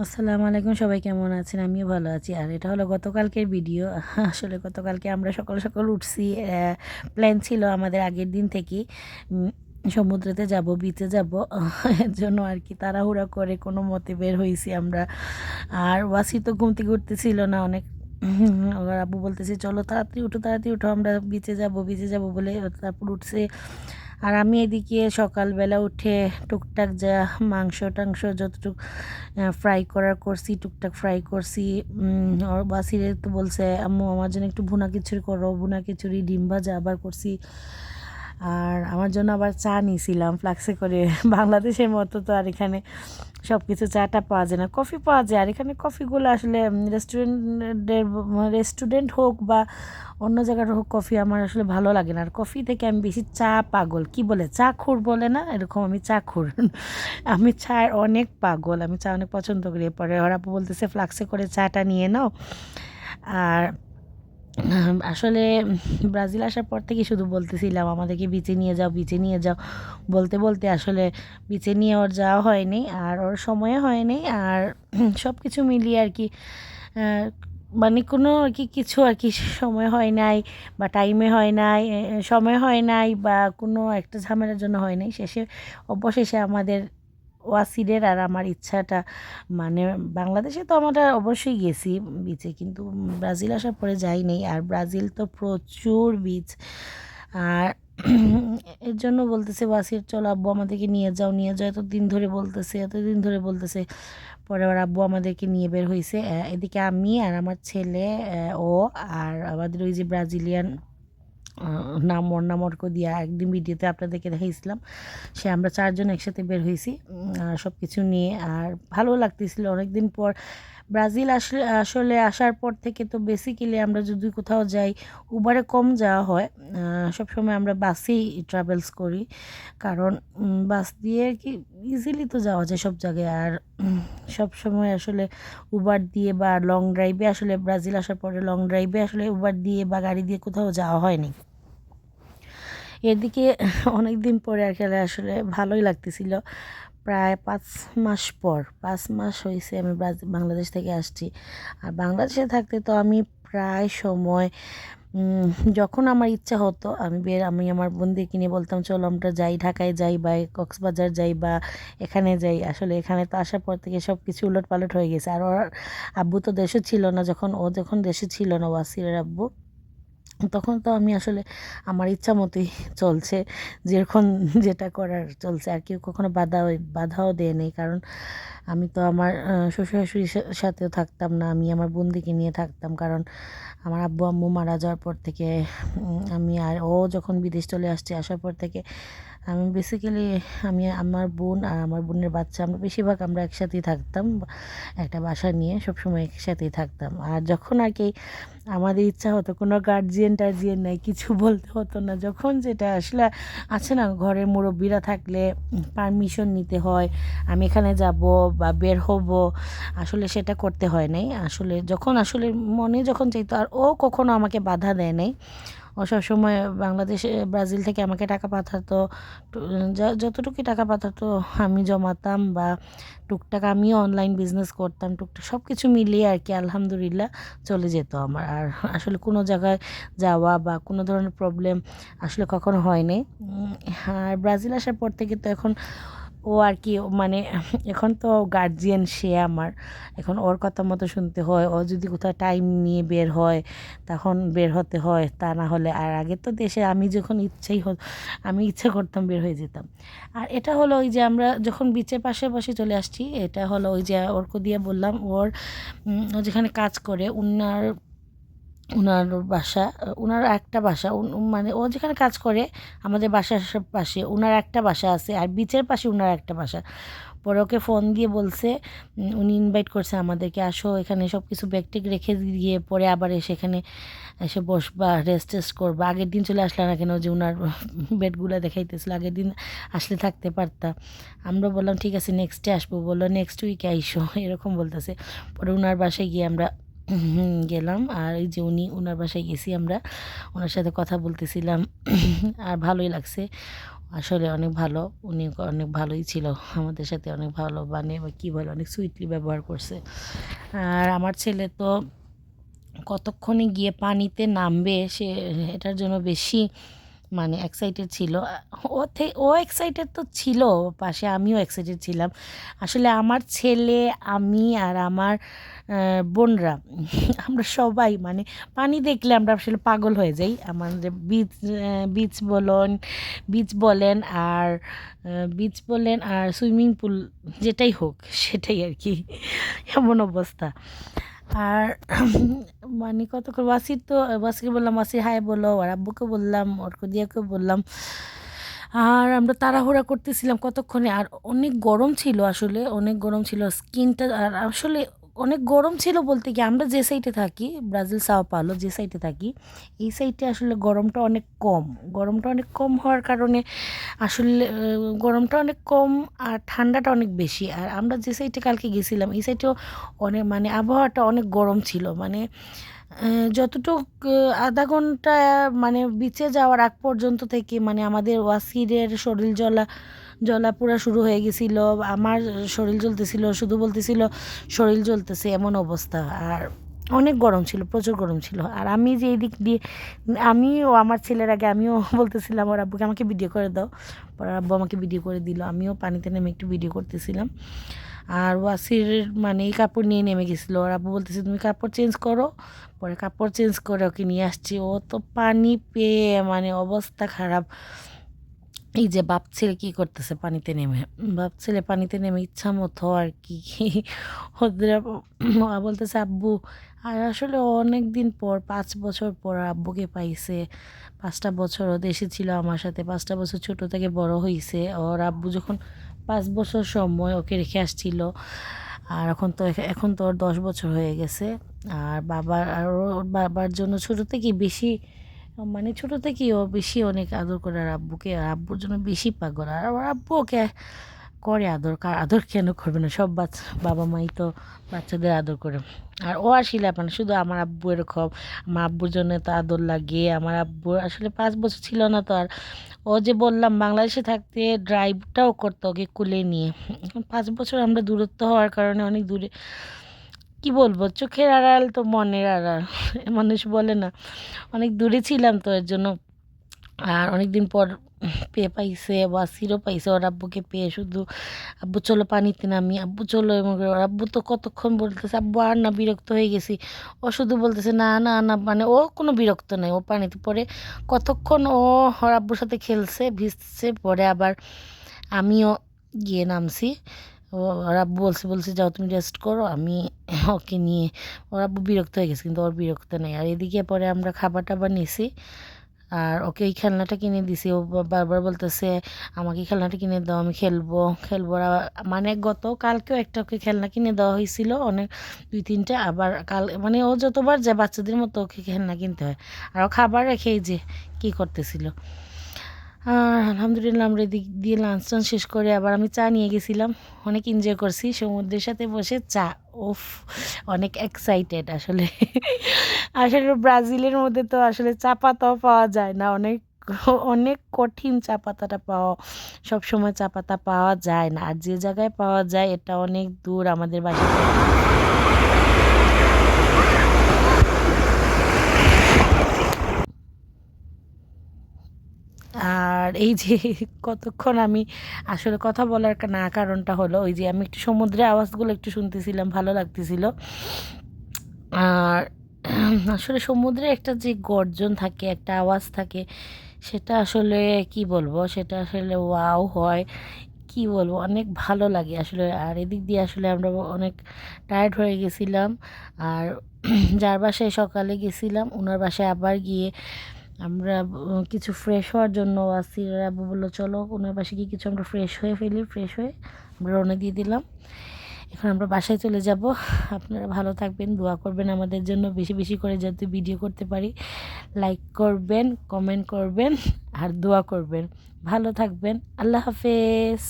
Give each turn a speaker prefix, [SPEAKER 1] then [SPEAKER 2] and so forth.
[SPEAKER 1] আসসালামু আলাইকুম সবাই কেমন আছেন? আমিও ভালো আছি। আর এটা হলো গতকালকের ভিডিও। আসলে গতকালকে আমরা সকাল সকাল উঠছি প্ল্যান ছিল আমাদের আগের দিন উম, সমুদ্রেতে যাব বিচে যাব। এর জন্য আর কি তাড়াহুড়া করে কোনো মতে বের হয়েছি আমরা। আর ওয়াসি তো ঘুমতে থেকে উঠতেছিল না অনেক ওর আব্বু বলতেছে চলো তাড়াতাড়ি উঠো তাড়াতাড়ি উঠো আমরা বিচে যাব বিচে যাব বলে তারপর উঠছে। আর আমি এদিকে সকালবেলা উঠে টুকটাক যা মাংস টাংস যতটুক ফ্রাই করার করছি, টুকটাক ফ্রাই করছি। ওর বাসিরে তো বলছে, আম্মু, আমার জন্য একটু ভুনা খিচুড়ি করো, ভুনা খিচুড়ি, ডিম ভাজা আবার করছি। আর আমার জন্য আবার চা নিয়েছিলাম। ফ্লাক্সে করে বাংলাদেশের মতো তো আর এখানে সব কিছু চাটা পাওয়া যায় না। কফি পাওয়া যায়। আর এখানে কফিগুলো আসলে রেস্টুরেন্টের রেস্টুরেন্ট হোক বা অন্য জায়গার হোক কফি আমার আসলে ভালো লাগে না। আর কফি থেকে আমি বেশি চা পাগল। কি বলে? চা খুর বলে না? এরকম আমি চা খুর। আমি চায়ের অনেক পাগল। আমি চা অনেক পছন্দ করি। এরপরে ওরা বলতেছে ফ্লাক্সে করে চাটা নিয়ে নাও। আর আসলে ব্রাজিল আসার পর থেকে শুধু বলতেছিলাম, আমাদেরকে বিচে নিয়ে যাও, বিচে নিয়ে যাও। বলতে বলতে আসলে বিচে নিয়ে ওর যাওয়া হয়নি, আর ওর সময় হয়নি, আর সব কিছু মিলিয়ে আর কি মানে কোনো আর কি কিছু আর কি সময় হয় নাই, বা টাইমে হয় নাই সময় হয় নাই, বা কোনো একটা ঝামেলার জন্য হয় নাই। শেষে, অবশেষে আমাদের ওয়াসিরের আর আমার ইচ্ছাটা মানে বাংলাদেশে তো আমরা অবশ্যই গেছি বিচে কিন্তু ব্রাজিল আসার পরে যাইনি। আর ব্রাজিল তো প্রচুর বিচ আর এর জন্য বলতেছে, ওয়াসির, চলো আব্বু আমাদেরকে নিয়ে যাও। নিয়ে যাও এতদিন ধরে বলতেছে, এতদিন ধরে বলতেছে। পরে ওর আব্বু আমাদেরকে নিয়ে বের হয়েছে এদিকে আমি আর আমার ছেলে ও আর আমাদের ওই যে ব্রাজিলিয়ান আহ, নাম ওর নাম অর্ক দিয়া একদিন ভিডিওতে আপনাদেরকে দেখাইছিলাম। সে আমরা চারজন একসাথে বের হয়েছি সব কিছু নিয়ে। আর ভালো লাগতেছিল অনেকদিন পর ব্রাজিল আসলে আসলে আসার পর থেকে তো বেসিক্যালি আমরা যদি কোথাও যাই উবারে কম যাওয়া হয়। সব সময় আমরা বাসেই ট্রাভেলস করি। কারণ বাস দিয়ে কি ইজিলি তো যাওয়া যায় সব জায়গায়। আর সব সময় আসলে উবার দিয়ে বা লং ড্রাইভে আসলে ব্রাজিল আসার পরে লং ড্রাইভে আসলে উবার দিয়ে বা গাড়ি দিয়ে কোথাও যাওয়া হয়নি। এদিকে অনেক দিন পরে আর খেলে আসলে ভালোই লাগতেছিল। প্রায় পাঁচ মাস পর, পাঁচ মাস হয়েছে আমি বাংলাদেশ থেকে আসছি। আর বাংলাদেশে থাকতে তো আমি প্রায় সময় যখন আমার ইচ্ছা হতো, আমি বের, আমি আমার বন্ধুকে নিয়ে বলতাম, চলো আমরা যাই, ঢাকায় যাই বা কক্সবাজার যাই বা এখানে যাই। আসলে এখানে তো আসার পর থেকে সব কিছু উলট পালট হয়ে গেছে। আর ওর আব্বু তো দেশে ছিল না, যখন, ও যখন দেশে ছিল না, ওয়াসিরের আব্বু। তখন তো আমি আসলে আমার ইচ্ছা মতোই চলছে, যেরকম যেটা করার চলছে। আর কেউ কখনো বাধা বাধাও দেয় নেই। কারণ আমি তো আমার শ্বশুর শাশুড়ির সাথেও থাকতাম না। আমি আমার বোনদিকে নিয়ে থাকতাম। কারণ আমার আব্বু, আম্মু মারা যাওয়ার পর থেকে আমি আর ও যখন বিদেশ চলে আসছে, আসার পর থেকে আমি বেসিক্যালি আমি আমার বোন আর আমার বোনের বাচ্চা, আমরা বেশিরভাগ আমরা একসাথেই থাকতাম, একটা বাসা নিয়ে সবসময় একসাথেই থাকতাম। আর যখন আর কি আমাদের ইচ্ছা হতো, কোনো গার্জিয়ান টার্জিয়ান নাই, কিছু বলতে হতো না, যখন যেটা আসলে আছে না, ঘরের মুরব্বীরা থাকলে পারমিশন নিতে হয়, আমি এখানে যাব বা বের হব, আসলে সেটা করতে হয় নাই। আসলে যখন আসলে মনে যখন চাইতো, আর ও কখনো আমাকে বাধা দেয় নাই। সবসময় বাংলাদেশে, ব্রাজিল থেকে আমাকে টাকা পাঠাতো। যতটুকু টাকা পাঠাতো, আমি জমাতাম বা টুকটাক আমিও অনলাইন বিজনেস করতাম, টুকটাক সব কিছু মিলিয়ে আর কি আলহামদুলিল্লাহ চলে যেত আমার। আর আসলে কোনো জায়গায় যাওয়া বা কোনো ধরনের প্রবলেম আসলে কখনো হয়নি। আর ব্রাজিল আসার পর থেকে তো এখন ও আর কি মানে এখন তো গার্জিয়ান সে আমার। এখন ওর কথা মতো শুনতে হয়, ও যদি কোথাও টাইম নিয়ে বের হয়, তখন বের হতে হয়, তা না হলে আর আগে তো দেশে আমি যখন ইচ্ছেই হতো আমি ইচ্ছে করতাম বের হয়ে যেতাম। আর এটা হলো ওই যে আমরা যখন বিচের পাশে পাশে চলে আসছি, এটা হলো ওই যে অর্ক দিয়ে বললাম, ওর যেখানে কাজ করে, উনার ওনার বাসা ওনার একটা বাসা মানে ও যেখানে কাজ করে, আমাদের বাসার পাশে ওনার একটা বাসা আছে আর বিচের পাশে ওনার একটা বাসা। পরে ওকে ফোন দিয়ে বলছে উনি ইনভাইট করছে আমাদেরকে, আসো এখানে সব কিছু ব্যাগ টেগ রেখে দিয়ে পরে আবার এসে এখানে এসে বসবা রেস্ট টেস্ট করবা। আগের দিন চলে আসলে না কেন যে ওনার বেডগুলো দেখাইতেছিল, আগের দিন আসলে থাকতে পারতাম আমরা বললাম, ঠিক আছে নেক্সটে আসব। বলল নেক্সট উইকে আইসো। এরকম বলতেছে। পরে ওনার বাসায় গিয়ে আমরা গেলাম। আর এই যে উনি ওনার বাসায় গেছি আমরা। ওনার সাথে কথা বলতেছিলাম। আর ভালোই লাগছে। আসলে অনেক ভালো। উনি অনেক ভালোই ছিল। আমাদের সাথে অনেক ভালো মানে কী বলে, অনেক সুইটলি ব্যবহার করছে। আর আমার ছেলে তো কতক্ষণে গিয়ে পানিতে নামবে সে, এটার জন্য বেশি মানে এক্সাইটেড ছিল। ও ও এক্সাইটেড তো ছিল, পাশে আমিও এক্সাইটেড ছিলাম। আসলে আমার ছেলে, আমি আর আমার বোনরা, আমরা সবাই মানে পানি দেখলে আমরা আসলে পাগল হয়ে যাই। আমাদের বিচ বিচ বলেন বিচ বলেন আর বিচ বলেন আর সুইমিং পুল যেটাই হোক, সেটাই আর কি। এমন অবস্থা। আর মানে কত করে, ওয়াসির তো, ওয়াসিকে বললাম, ওয়াসি, হাই, বলো। আর আব্বুকে বললাম ওর অর্কদিয়াকে বললাম। আর আমরা তাড়াহুড়া করতেছিলাম কতক্ষণে? আর অনেক গরম ছিল আসলে, অনেক গরম ছিল। স্কিনটা আর আসলে অনেক গরম ছিল বলতে কি, আমরা যে সাইডে থাকি, ব্রাজিল, সাও পালো যে সাইডে থাকি, এই সাইডে আসলে গরমটা অনেক কম। গরমটা অনেক কম হওয়ার কারণে আসলে গরমটা অনেক কম আর ঠান্ডাটা অনেক বেশি। আর আমরা যে সাইডে কালকে গেছিলাম, এই সাইডেও অনেক মানে আবহাওয়াটা অনেক গরম ছিল। মানে যতটুক আধা ঘণ্টা মানে বিচে যাওয়ার আগ পর্যন্ত থেকে মানে আমাদের ওয়াসিরের শরীর জ্বলা জ্বলা পোড়া শুরু হয়ে গেছিল, আমার শরীর জ্বলতেছিল, শুধু বলতেছিল শরীর জ্বলতেছে এমন অবস্থা। আর অনেক গরম ছিল, প্রচুর গরম ছিল। আর আমি যে এই দিক দিয়ে, আমিও, আমার ছেলের আগে আমিও বলতেছিলাম, ওর আব্বুকে আমাকে ভিডিও করে দাও। পরে আব্বু আমাকে ভিডিও করে দিল। আমিও পানিতে নেমে একটু ভিডিও করতেছিলাম। আর ওয়াসির মানে এই কাপড় নিয়ে নেমে গেছিল। ওর আব্বু বলতেছে, তুমি কাপড় চেঞ্জ করো। পরে কাপড় চেঞ্জ করে ওকে নিয়ে আসছি। ও তো পানি পেয়ে মানে অবস্থা খারাপ। এই যে বাপ ছেলে কী করতেছে পানিতে নেমে? বাপ ছেলে পানিতে নেমে ইচ্ছা মতো আর কি। ওদের বলতেছে, আব্বু, আর আসলে অনেক দিন পর, পাঁচ বছর পর আব্বুকে পাইছে। পাঁচটা বছর ও দেশে ছিল আমার সাথে, পাঁচটা বছর ছোট থেকে বড় হয়েছে ওর আব্বু যখন পাঁচ বছর সময় ওকে রেখে আসছিল, আর এখন তো এখন তো ওর দশ বছর হয়ে গেছে। আর বাবার, আর ওর বাবার জন্য ছোটো থেকে বেশি মানে ছোটো থেকেই ও বেশি অনেক আদর করে আর আব্বুকে, আর আব্বুর জন্য বেশি পাগল। আর ওর আব্বু ওকে করে আদর, কার আদর কেন করবে না? সব বাচ্চা বাবা মাই তো বাচ্চাদের আদর করে। আর ও আসলে মানে শুধু আমার আব্বু এরকম। আমার আব্বুর জন্য তো আদর লাগে। আমার আব্বু আসলে পাঁচ বছর ছিল না তো। আর ও যে বললাম, বাংলাদেশে থাকতে ড্রাইভটাও করতো ওকে কুলে নিয়ে। পাঁচ বছর আমরা দূরত্ব হওয়ার কারণে অনেক দূরে কি বলব? চোখের আড়াল তো মনের আড়াল। মানুষ বলে না। অনেক দূরে ছিলাম তো, এর জন্য আর অনেক দিন পর পেয়ে পাইছে ওয়াসিরও পাইছে। ওর আব্বুকে পেয়ে শুধু, আব্বু চলো পানিতে নামি। আব্বু চলো। এবং ওর আব্বু তো কতক্ষণ বলতেছে, আব্বু, আর না, বিরক্ত হয়ে গেছি। ও শুধু বলতেছে, না না না। মানে ও কোনো বিরক্ত নেই। ও পানিতে পরে কতক্ষণ ও ওর আব্বুর সাথে খেলছে, ভিজছে। পরে আবার আমিও গিয়ে নামছি। ওর আব্বু বলছে বলছে, যাও, তুমি রেস্ট করো, আমি ওকে নিয়ে ওর আব্বু বিরক্ত হয়ে গেছে, কিন্তু ওর বিরক্ত নেই। আর এদিকে পরে আমরা খাবার টাবার নিছি, আর ওকে এই খেলনাটা কিনে দিছি। ও বারবার বলতেছে, আমাকে খেলনাটা কিনে দাও, আমি খেলব খেলব। মানে গত, কালকেও একটা ওকে খেলনা কিনে দেওয়া হয়েছিল, অনেক, দুই, তিনটে। আবার কাল মানে ও যতবার যায়, বাচ্চাদের মতো ওকে খেলনা কিনতে হয়। আর ও খাবার রেখে এই যে কী করতেছিল। আর আলহামদুলিল্লাহ আমরা এদিক দিয়ে লাঞ্চ টাঞ্চ শেষ করে আবার আমি চা নিয়ে গেছিলাম। অনেক এনজয় করছি। সমুদ্রের সাথে বসে চা। ওফ অনেক এক্সাইটেড আসলে। আসলে ব্রাজিলের মধ্যে তো আসলে চা পাতাও পাওয়া যায় না। অনেক অনেক কঠিন চা পাতাটা পাওয়া, সবসময় চা পাতা পাওয়া যায় না। আর যে জায়গায় পাওয়া যায়, এটা অনেক দূর আমাদের বাসা থেকে আর এই যে কতক্ষণ আমি আসলে কথা বলার না কারণটা হলো ওই যে আমি একটু সমুদ্রের আওয়াজগুলো একটু শুনতেছিলাম, ভালো লাগতেছিল। আর আসলে সমুদ্রে একটা যে গর্জন থাকে, একটা আওয়াজ থাকে, সেটা আসলে কি বলব? সেটা আসলে ওয়াও হয়, কি বলব? অনেক ভালো লাগে আসলে। আর এদিক দিয়ে আসলে আমরা অনেক টায়ার্ড হয়ে গেছিলাম। আর যার বাসায় সকালে গেছিলাম ওনার বাসায় আবার গিয়ে আমরা কিছু ফ্রেশ হওয়ার জন্য আসির বলল, চলো, ওনার বাসায় গিয়ে কিছু আমরা ফ্রেশ হয়ে ফেলি ফ্রেশ হয়ে আমরা রওনা দিয়ে দিলাম। এখন আমরা বাসায় চলে যাব। আপনারা ভালো থাকবেন, দোয়া করবেন আমাদের জন্য। বেশি বেশি করে যাতে ভিডিও করতে পারি। লাইক করবেন কমেন্ট করবেন, আর দোয়া করবেন। ভালো থাকবেন। আল্লাহ হাফেজ।